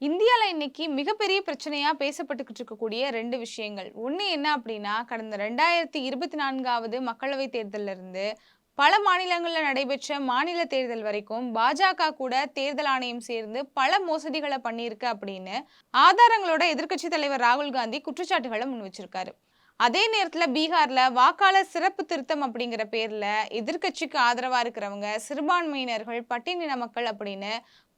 இந்தியாவில் இன்னைக்கு மிகப்பெரிய பிரச்சனையா பேசப்பட்டுக்கிட்டு இருக்கக்கூடிய ரெண்டு விஷயங்கள். ஒன்று என்ன அப்படின்னா கடந்த ரெண்டாயிரத்தி இருபத்தி நான்காவது மக்களவைத் தேர்தல்ல இருந்து பல மாநிலங்களில் நடைபெற்ற மாநில தேர்தல் வரைக்கும் பாஜக கூட தேர்தல் ஆணையம் சேர்ந்து பல மோசடிகளை பண்ணியிருக்கு அப்படின்னு ஆதாரங்களோட எதிர்க்கட்சி தலைவர் ராகுல் காந்தி குற்றச்சாட்டுகளை முன் வச்சிருக்காரு. அதே நேரத்தில் பீகார்ல வாக்காளர் சிறப்பு திருத்தம் அப்படிங்கிற பேர்ல எதிர்க்கட்சிக்கு ஆதரவா இருக்கிறவங்க சிறுபான்மையினர்கள் பட்டியலின மக்கள் அப்படின்னு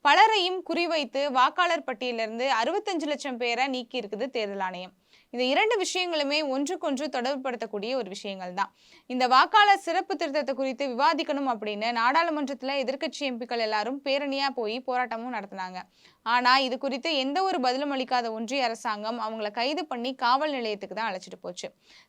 பலரையும் குறிவைத்து வாக்காளர் பட்டியலிருந்து அறுபத்தஞ்சு லட்சம் பேரை நீக்கி இருக்குது தேர்தல் ஆணையம். இந்த இரண்டு விஷயங்களுமே ஒன்றுக்கொன்று தொடர்புபடுத்தக்கூடிய ஒரு விஷயங்கள் தான். இந்த வாக்காளர் சிறப்பு திருத்தத்தை குறித்து விவாதிக்கணும் அப்படின்னு நாடாளுமன்றத்துல எதிர்க்கட்சி எம்பிக்கள் எல்லாரும் பேரணியா போய் போராட்டமும் நடத்தினாங்க. ஆனா இது குறித்து எந்த ஒரு பதிலும் அளிக்காத ஒன்றிய அரசாங்கம் அவங்கள கைது பண்ணி காவல் நிலையத்துக்கு தான் அழைச்சிட்டு போச்சு.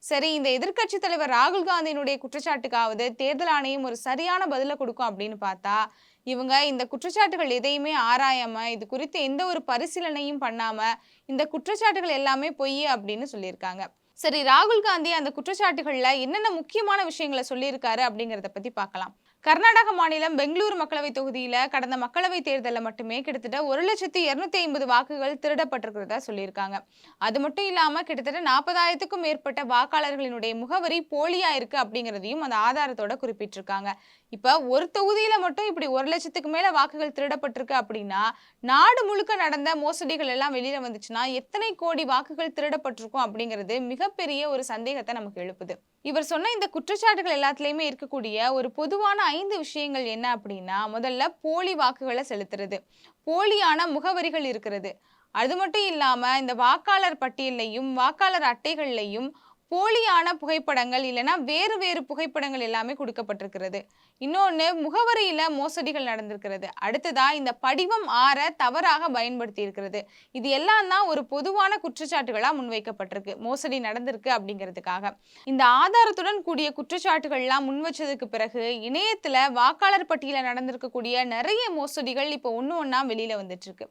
சரி இந்த எதிர்க்கட்சி தலைவர் ராகுல் காந்தியினுடைய குற்றச்சாட்டுக்காவது தேர்தல் ஆணையம் ஒரு சரியான பதிலை கொடுக்கும் அப்படின்னு பார்த்தா இவங்க இந்த குற்றச்சாட்டுகள் எதையுமே ஆராயாம இது குறித்து எந்த ஒரு பரிசீலனையும் பண்ணாம இந்த குற்றச்சாட்டுகள் எல்லாமே பொய் அப்படின்னு சொல்லியிருக்காங்க. சரி ராகுல் காந்தி அந்த குற்றச்சாட்டுகள்ல என்னென்ன முக்கியமான விஷயங்களை சொல்லியிருக்காரு அப்படிங்கிறத பத்தி பார்க்கலாம். கர்நாடக மாநிலம் பெங்களூரு மக்களவை தொகுதியில கடந்த மக்களவை தேர்தலில் மட்டுமே கிட்டத்தட்ட ஒரு லட்சத்தி இருநூத்தி ஐம்பது வாக்குகள் திருடப்பட்டிருக்கிறதா சொல்லியிருக்காங்க. அது மட்டும் இல்லாம கிட்டத்தட்ட நாற்பதாயிரத்துக்கும் மேற்பட்ட வாக்காளர்களினுடைய முகவரி போலியா இருக்கு அப்படிங்கிறதையும் அந்த ஆதாரத்தோட குறிப்பிட்டிருக்காங்க. இப்போ ஒரு தொகுதியில் மட்டும் இப்படி ஒரு லட்சத்துக்கு மேலே வாக்குகள் திருடப்பட்டிருக்கு அப்படின்னா நாடு முழுக்க நடந்த மோசடிகள் எல்லாம் வெளியில் வந்துச்சுன்னா எத்தனை கோடி வாக்குகள் திருடப்பட்டிருக்கும் அப்படிங்கிறது மிகப்பெரிய ஒரு சந்தேகத்தை நமக்கு எழுப்புது. இவர் சொன்ன இந்த குற்றச்சாட்டுகள் எல்லாத்துலேயுமே இருக்கக்கூடிய ஒரு பொதுவான ஐந்து விஷயங்கள் என்ன அப்படின்னா முதல்ல போலி வாக்குகளை செலுத்துறது போலியான முகவரிகள் இருக்கிறது. அது மட்டும் இல்லாமல் இந்த வாக்காளர் பட்டியலையும் வாக்காளர் அட்டைகள்லையும் போலியான புகைப்படங்கள் இல்லைன்னா வேறு வேறு புகைப்படங்கள் எல்லாமே கொடுக்கப்பட்டிருக்கிறது. இன்னொன்று முகவரியில் மோசடிகள் நடந்திருக்கிறது. அடுத்ததாக இந்த படிவம் ஆற தவறாக பயன்படுத்தி இருக்கிறது இது எல்லாம் தான் ஒரு பொதுவான குற்றச்சாட்டுகளாக முன்வைக்கப்பட்டிருக்கு. மோசடி நடந்திருக்கு அப்படிங்கிறதுக்காக. இந்த ஆதாரத்துடன் கூடிய குற்றச்சாட்டுகள்லாம் முன் வச்சதுக்கு பிறகு இணையத்தில் வாக்காளர் பட்டியலில் நடந்திருக்கக்கூடிய நிறைய மோசடிகள் இப்போ ஒன்று ஒன்றா வெளியில் வந்துட்டுருக்கு.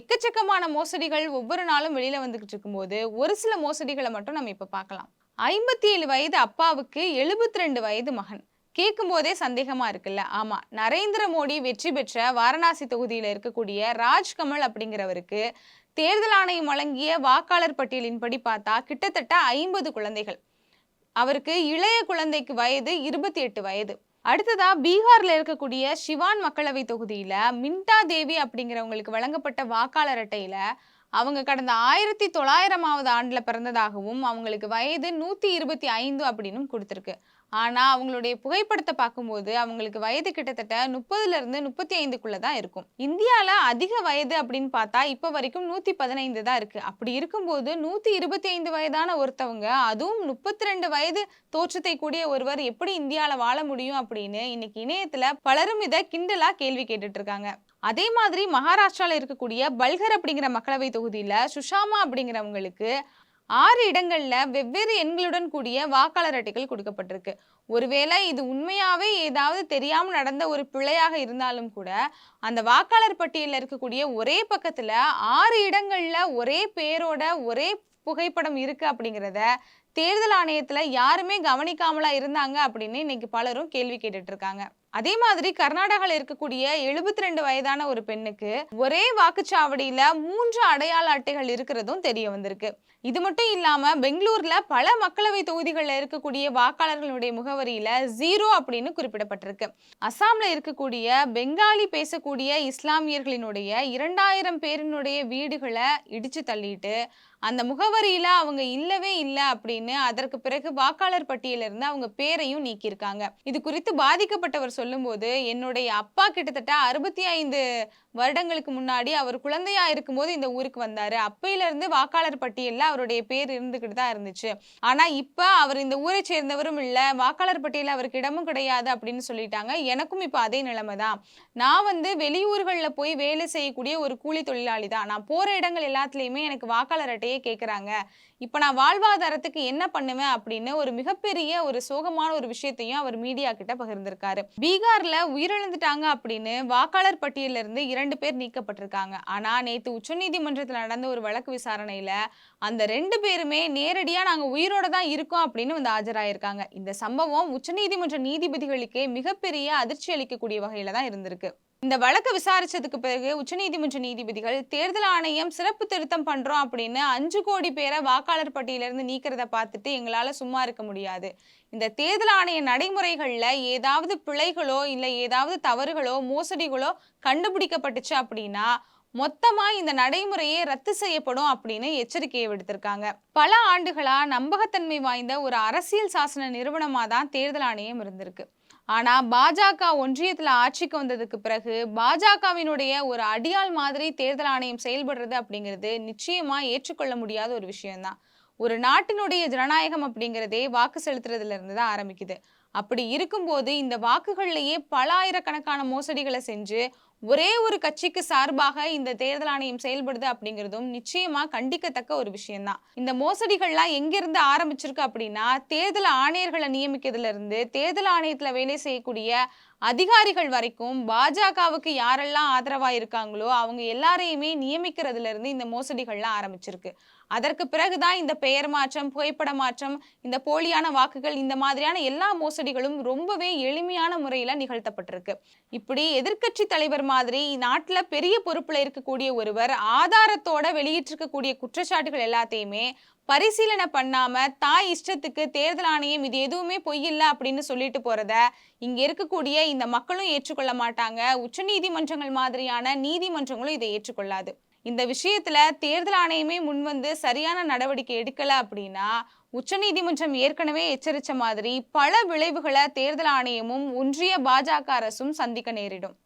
எக்கச்சக்கமான மோசடிகள் ஒவ்வொரு நாளும் வெளியில் வந்துக்கிட்டு இருக்கும்போது ஒரு சில மோசடிகளை மட்டும் நம்ம இப்போ பார்க்கலாம். ஐம்பத்தி ஏழு வயது அப்பாவுக்கு எழுபத்தி ரெண்டு வயது மகன். கேட்கும் போதே சந்தேகமா இருக்குல்ல? ஆமா. நரேந்திர மோடி வெற்றி பெற்ற வாரணாசி தொகுதியில இருக்கக்கூடிய ராஜ்கமல் அப்படிங்கிறவருக்கு தேர்தல் ஆணையம் வழங்கிய வாக்காளர் பட்டியலின்படி பார்த்தா கிட்டத்தட்ட ஐம்பது குழந்தைகள். அவருக்கு இளைய குழந்தைக்கு வயது இருபத்தி எட்டு வயது. அடுத்ததா பீகார்ல இருக்கக்கூடிய சிவான் மக்களவை தொகுதியில மின்டா தேவி அப்படிங்கிறவங்களுக்கு வழங்கப்பட்ட வாக்காளர் அட்டையில அவங்க கடந்த ஆயிரத்தி தொள்ளாயிரமாவது ஆண்டில் பிறந்ததாகவும் அவங்களுக்கு வயது நூற்றி இருபத்தி ஐந்து அப்படின்னும் கொடுத்துருக்கு. ஆனால் அவங்களுடைய புகைப்படத்தை பார்க்கும்போது அவங்களுக்கு வயது கிட்டத்தட்ட முப்பதுலேருந்து முப்பத்தி ஐந்துக்குள்ளே தான் இருக்கும். இந்தியாவில் அதிக வயது அப்படின்னு பார்த்தா இப்போ வரைக்கும் நூற்றி பதினைந்து தான் இருக்குது அப்படி இருக்கும்போது நூற்றி இருபத்தி ஐந்து வயதான ஒருத்தவங்க அதுவும் முப்பத்தி ரெண்டு வயது தோற்றத்தை கூடிய ஒருவர் எப்படி இந்தியாவில் வாழ முடியும் அப்படின்னு இன்னைக்கு இணையத்தில் பலரும் இதை கிண்டலாக கேள்வி கேட்டுட்ருக்காங்க. அதே மாதிரி மகாராஷ்டிராவில் இருக்கக்கூடிய பல்கர் அப்படிங்கிற மக்களவை தொகுதியில் சுஷாமா அப்படிங்கிறவங்களுக்கு ஆறு இடங்கள்ல வெவ்வேறு எண்களுடன் கூடிய வாக்காளர் அட்டைகள் கொடுக்கப்பட்டிருக்கு. ஒருவேளை இது உண்மையாவே ஏதாவது தெரியாம நடந்த ஒரு பிழையாக இருந்தாலும் கூட அந்த வாக்காளர் பட்டியலில் இருக்கக்கூடிய ஒரே பக்கத்துல ஆறு இடங்கள்ல ஒரே பேரோட ஒரே புகைப்படம் இருக்கு அப்படிங்கிறத தேர்தல் ஆணையத்துல யாருமே கவனிக்காமலா இருந்தாங்க அப்படின்னு இன்னைக்கு பலரும் கேள்வி கேட்டுட்டு இருக்காங்க. அதே மாதிரி கர்நாடகாவில் இருக்கக்கூடிய எழுபத்தி ரெண்டு வயதான ஒரு பெண்ணுக்கு ஒரே வாக்குச்சாவடியில மூன்று அடையாள அட்டைகள் இருக்கிறதும் தெரிய வந்திருக்கு. இது மட்டும் இல்லாம பெங்களூர்ல பல மக்களவை தொகுதிகளில் இருக்கக்கூடிய வாக்காளர்களுடைய முகவரியில ஜீரோ அப்படின்னு குறிப்பிடப்பட்டிருக்கு. அசாம்ல இருக்கக்கூடிய பெங்காலி பேசக்கூடிய இஸ்லாமியர்களினுடைய இரண்டாயிரம் பேரினுடைய வீடுகளை இடிச்சு தள்ளிட்டு அந்த முகவரியில அவங்க இல்லவே இல்லை அப்படின்னு அதற்கு பிறகு வாக்காளர் பட்டியலிருந்து அவங்க பேரையும் நீக்கியிருக்காங்க. இது குறித்து பாதிக்கப்பட்டவர் சொல்லும்போது என்னுடைய அப்பா கிட்டத்தட்ட அறுபத்தி ஐந்து வருடங்களுக்கு முன்னாடி அவர் குழந்தையா இருக்கும்போது இந்த ஊருக்கு வந்தாரு. அப்பையில இருந்து வாக்காளர் பட்டியல்ல அவருடைய பேர் இருந்துகிட்டு தான் இருந்துச்சு. ஆனா இப்ப அவர் இந்த ஊரை சேர்ந்தவரும் இல்ல வாக்காளர் பட்டியல அவருக்கு இடமும் கிடையாது அப்படின்னு சொல்லிட்டாங்க. எனக்கும் இப்ப அதே நிலைமை தான். நான் வந்து வெளியூர்களில் போய் வேலை செய்யக்கூடிய ஒரு கூலி தொழிலாளி தான். நான் போற இடங்கள் எல்லாத்துலயுமே எனக்கு வாக்காளர் அட்டையே கேட்கறாங்க இப்ப நான் வாழ்வாதாரத்துக்கு என்ன பண்ணுவேன் அப்படின்னு ஒரு மிகப்பெரிய ஒரு சோகமான ஒரு விஷயத்தையும் அவர் மீடியா கிட்ட பகிர்ந்திருக்காரு. பீகார்ல உயிரிழந்துட்டாங்க அப்படின்னு வாக்காளர் பட்டியல இருந்து இரண்டு பேர் நீக்கப்பட்டிருக்காங்க. ஆனா நேத்து உச்சநீதிமன்றத்தில் நடந்த ஒரு வழக்கு விசாரணையில அந்த ரெண்டு பேருமே நேரடியா நாங்க உயிரோட தான் இருக்கோம் அப்படின்னு வந்து ஆஜராயிருக்காங்க. இந்த சம்பவம் உச்சநீதிமன்ற நீதிபதிகளுக்கே மிகப்பெரிய அதிர்ச்சி அளிக்கக்கூடிய வகையில தான் இருந்திருக்கு. இந்த வழக்கை விசாரிச்சதுக்கு பிறகு உச்சநீதிமன்ற நீதிபதிகள் தேர்தல் ஆணையம் சிறப்பு திருத்தம் பண்றோம் அப்படின்னு அஞ்சு கோடி பேரை வாக்காளர் பட்டியலிருந்து நீக்கிறத பார்த்துட்டு எங்களால சும்மா இருக்க முடியாது. இந்த தேர்தல் ஆணைய நடைமுறைகள்ல ஏதாவது பிழைகளோ இல்ல ஏதாவது தவறுகளோ மோசடிகளோ கண்டுபிடிக்கப்பட்டுச்சு அப்படின்னா மொத்தமா இந்த நடைமுறையே ரத்து செய்யப்படும் அப்படின்னு எச்சரிக்கையை விடுத்திருக்காங்க. பல ஆண்டுகளா நம்பகத்தன்மை வாய்ந்த ஒரு அரசியல் சாசன நிறுவனமா தான் தேர்தல் ஆணையம் இருந்திருக்கு. ஆனா பாஜக ஒன்றியத்துல ஆட்சிக்கு வந்ததுக்கு பிறகு பாஜகவினுடைய ஒரு அடியாள் மாதிரி தேர்தல் ஆணையம் செயல்படுறது அப்படிங்கிறது நிச்சயமா ஏற்றுக்கொள்ள முடியாத ஒரு விஷயம்தான். ஒரு நாட்டினுடைய ஜனநாயகம் அப்படிங்கிறதே வாக்கு செலுத்துறதுல இருந்து தான் ஆரம்பிக்குது. அப்படி இருக்கும்போது இந்த வாக்குகள்லயே பல ஆயிரக்கணக்கான மோசடிகளை செஞ்சு ஒரே ஒரு கட்சிக்கு சார்பாக இந்த தேர்தல் ஆணையம் செயல்படுது அப்படிங்கிறதும் நிச்சயமா கண்டிக்கத்தக்க ஒரு விஷயம்தான். இந்த மோசடிகள்லாம் எங்கிருந்து ஆரம்பிச்சிருக்கு அப்படின்னா தேர்தல் ஆணையர்களை நியமிக்கிறதுல இருந்து தேர்தல் ஆணையத்துல வேலை செய்யக்கூடிய அதிகாரிகள் வரைக்கும் பாஜகவுக்கு யாரெல்லாம் ஆதரவா இருக்காங்களோ அவங்க எல்லாரையுமே நியமிக்கிறதுல இருந்து இந்த மோசடிகள்லாம் ஆரம்பிச்சிருக்கு. அதற்கு பிறகுதான் இந்த பெயர் மாற்றம் புகைப்பட மாற்றம் இந்த போலியான வாக்குகள் இந்த மாதிரியான எல்லா மோசடிகளும் ரொம்பவே எளிமையான முறையில நிகழ்த்தப்பட்டிருக்கு. இப்படி எதிர்க்கட்சி தலைவர் மாதிரி நாட்டுல பெரிய பொறுப்புல இருக்கக்கூடிய ஒருவர் ஆதாரத்தோட வெளியிட்டிருக்கக்கூடிய குற்றச்சாட்டுகள் எல்லாத்தையுமே பரிசீலனை பண்ணாம தாய் இஷ்டத்துக்கு தேர்தல் ஆணையம் இது எதுவுமே பொய் இல்லை அப்படின்னு சொல்லிட்டு போறத இங்க இருக்கக்கூடிய இந்த மக்களும் ஏற்றுக்கொள்ள மாட்டாங்க. உச்சநீதிமன்றங்கள் மாதிரியான நீதிமன்றங்களும் இதை ஏற்றுக்கொள்ளாது. இந்த விஷயத்துல தேர்தல் ஆணையமே முன்வந்து சரியான நடவடிக்கை எடுக்கல அப்படின்னா உச்சநீதிமன்றம் ஏற்கனவே எச்சரித்த மாதிரி பல விளைவுகளை தேர்தல் ஆணையமும் ஒன்றிய பாஜக அரசும் சந்திக்க நேரிடும்.